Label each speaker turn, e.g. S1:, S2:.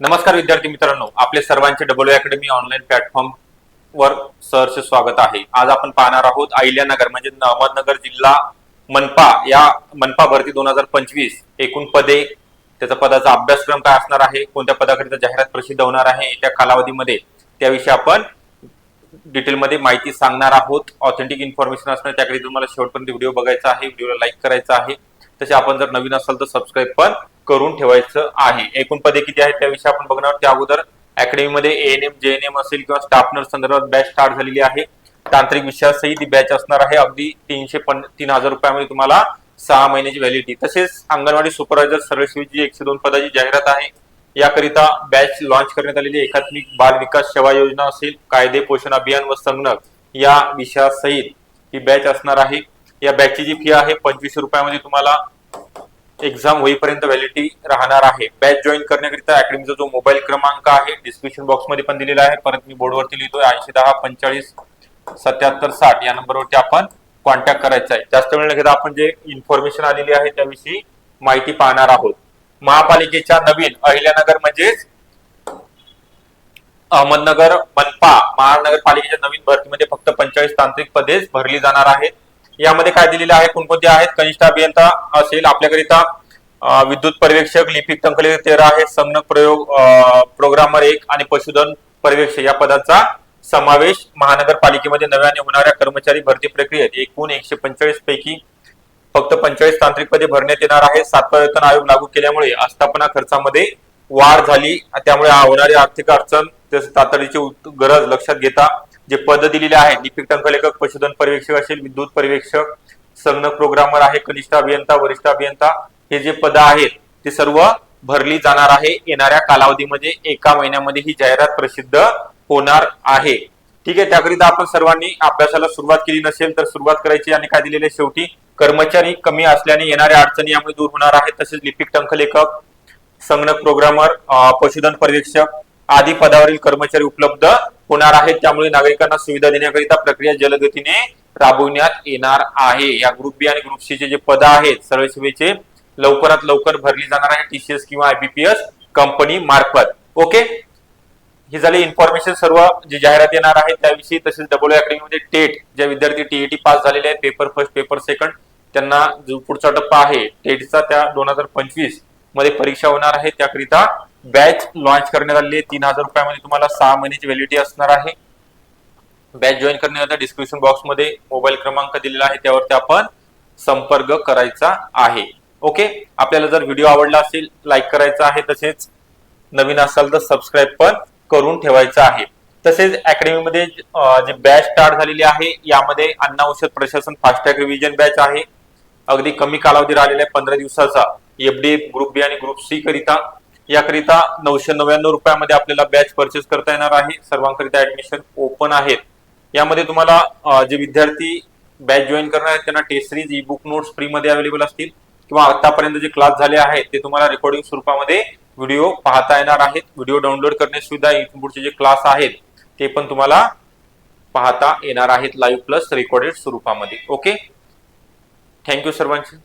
S1: नमस्कार विद्यार्थी मित्रांनो आपले सर्वांचे डब्ल्यू अकॅडमी ऑनलाईन प्लॅटफॉर्म वर सहर्ष स्वागत आहे. आज आपण पाहणार आहोत अहिल्यानगर म्हणजे अहमदनगर जिल्हा मनपा या मनपा भरती दोन हजार पंचवीस एकूण पदे. त्याचा पदाचा अभ्यासक्रम काय असणार आहे? कोणत्या पदाकरिता जाहिरात प्रसिद्ध होणार आहे? येत्या कालावधीमध्ये त्याविषयी आपण डिटेलमध्ये माहिती सांगणार आहोत. ऑथेंटिक इन्फॉर्मेशन असणार त्याकरिता तुम्हाला शेवटपर्यंत व्हिडिओ बघायचा आहे व्हिडिओला लाईक करायचा आहे. तसे आपण जर नवीन असाल तर सबस्क्राईब पण करून ठेवायचं आहे. एकूण पदे किती आहेत त्याविषयी आपण बघणार त्या अगोदर अकॅडमीमध्ये एएनएम जेएनएम असेल किंवा स्टाफ नर्स संदर्भात बॅच स्टार्ट झालेली आहे. तांत्रिक विषयासही ती बॅच असणार आहे. अगदी तीनशे पन तीन हजार रुपयामध्ये तुम्हाला सहा महिन्याची व्हॅलिडिटी तसेच अंगणवाडी सुपरवायझर सर्व्हिसची एकशे दोन पदाची जाहिरात आहे. याकरिता बॅच लॉन्च करण्यात आलेली एकात्मिक बाल विकास सेवा योजना असेल कायदे पोषण अभियान व संगणक या विषयासहित ही बॅच असणार आहे. या बॅचची जी फी आहे पंचवीसशे रुपयामध्ये तुम्हाला एक्झाम होईपर्यंत व्हॅलिडिटी राहणार आहे. बॅच जॉईन करण्याकरिता अकॅडमीचा जो मोबाईल क्रमांक आहे डिस्क्रिप्शन बॉक्समध्ये पण दिलेला आहे. परत मी बोर्डवरती लिहितोय ऐंशी दहा पंचेचाळीस सत्याहत्तर साठ या नंबरवरती आपण कॉन्टॅक्ट करायचा आहे. जास्त वेळ घेता आपण जे इन्फॉर्मेशन आलेली आहे त्याविषयी माहिती पाहणार आहोत. महापालिकेच्या नवीन अहिल्यानगर म्हणजेच अहमदनगर मनपा महानगरपालिकेच्या नवीन भरतीमध्ये फक्त पंचेचाळीस तांत्रिक पदेच भरली जाणार आहेत. यामध्ये काय दिलेले आहे? कोणकोणते आहेत? कनिष्ठ अभियंता असेल आपल्याकरिता विद्युत पर्यवेक्षक लिपिक टंकले तेरा आहे संगणक प्रयोग प्रोग्रामर एक आणि पशुधन पर्यवेक्षक या पदाचा समावेश महानगरपालिकेमध्ये नव्याने होणाऱ्या कर्मचारी भरती प्रक्रियेत एकूण एकशे पंचेचाळीस पैकी फक्त पंचेचाळीस तांत्रिक पदे भरण्यात येणार आहे. सातवा वेतन आयोग लागू केल्यामुळे आस्थापना खर्चामध्ये वाढ झाली. त्यामुळे होणारी आर्थिक अडचण तसेच तातडीची गरज लक्षात घेता जे पद दिलेले आहेत लिपिक टंकलेखक पशुधन पर्यवेक्षक असेल विद्युत पर्यवेक्षक संगणक प्रोग्रामर आहे कनिष्ठ अभियंता वरिष्ठ अभियंता हे जे पद आहेत ते सर्व भरली जाणार आहे. येणाऱ्या कालावधीमध्ये एका महिन्यामध्ये ही जाहिरात प्रसिद्ध होणार आहे. ठीक आहे त्याकरिता आपण सर्वांनी अभ्यासाला सुरुवात केली नसेल तर सुरुवात करायची आणि काय दिलेले शेवटी कर्मचारी कमी असल्याने येणाऱ्या अडचणी यामुळे दूर होणार आहेत. तसेच लिपिक टंकलेखक संगणक प्रोग्रामर पशुधन पर्यवेक्षक आदी पदावरील कर्मचारी उपलब्ध होणार आहेत त्यामुळे नागरिकांना सुविधा देण्याकरिता प्रक्रिया जलगतीने राबविण्यात येणार आहे. या ग्रुप बी आणि ग्रुप सी चे जे पद आहेत सरळ सेवेचे लवकरात लवकर भरली जाणार आहे. टीसीएस किंवा आयबीपीएस कंपनी मार्फत. ओके हे झाले इन्फॉर्मेशन सर्व जी जाहिरात येणार आहे त्याविषयी तसेच डब्ल्यू अकॅडमी म्हणजे टेट ज्या विद्यार्थी टीईटी पास झालेले आहेत पेपर फर्स्ट पेपर सेकंड त्यांना जो पुढचा टप्पा आहे टेटचा त्या दोन हजार पंचवीसमध्ये परीक्षा होणार आहे. त्याकरिता बॅच लॉन्च करण्यात आलेली आहे. तीन हजार रुपयामध्ये तुम्हाला सहा महिन्याची व्हॅलिडिटी असणार आहे. बॅच जॉईन करण्याकरता डिस्क्रिप्शन बॉक्समध्ये मोबाईल क्रमांक दिलेला आहे. त्यावरती आपण संपर्क करायचा आहे. ओके आपल्याला जर व्हिडिओ आवडला असेल लाईक करायचा आहे तसेच नवीन असाल तर सबस्क्राईब पण करून ठेवायचं आहे. तसेच अकॅडमीमध्ये जी बॅच स्टार्ट झालेली आहे यामध्ये अन्न औषध प्रशासन फास्टॅग रिव्हिजन बॅच आहे. अगदी कमी कालावधी राहिलेला आहे पंधरा दिवसाचा. एफडी ग्रुप बी आणि ग्रुप सी करिता याकरिता नऊशे नव्याण्णव रुपयामध्ये आपल्याला बॅच परचेस करता येणार आहे. सर्वांकरिता ऍडमिशन ओपन आहेत. यामध्ये तुम्हाला जे विद्यार्थी बॅच जॉईन करणार आहेत त्यांना test series e book notes फ्रीमध्ये अवेलेबल असतील. किंवा आतापर्यंत जे क्लास झाले आहेत ते तुम्हाला रेकॉर्डिंग स्वरूपामध्ये व्हिडिओ पाहता येणार आहेत. व्हिडिओ डाउनलोड करण्याची सुविधा पुढचे जे क्लास आहेत ते पण तुम्हाला पाहता येणार आहेत. लाईव्ह प्लस रेकॉर्डेड स्वरूपामध्ये. ओके थँक्यू सर्वांचे.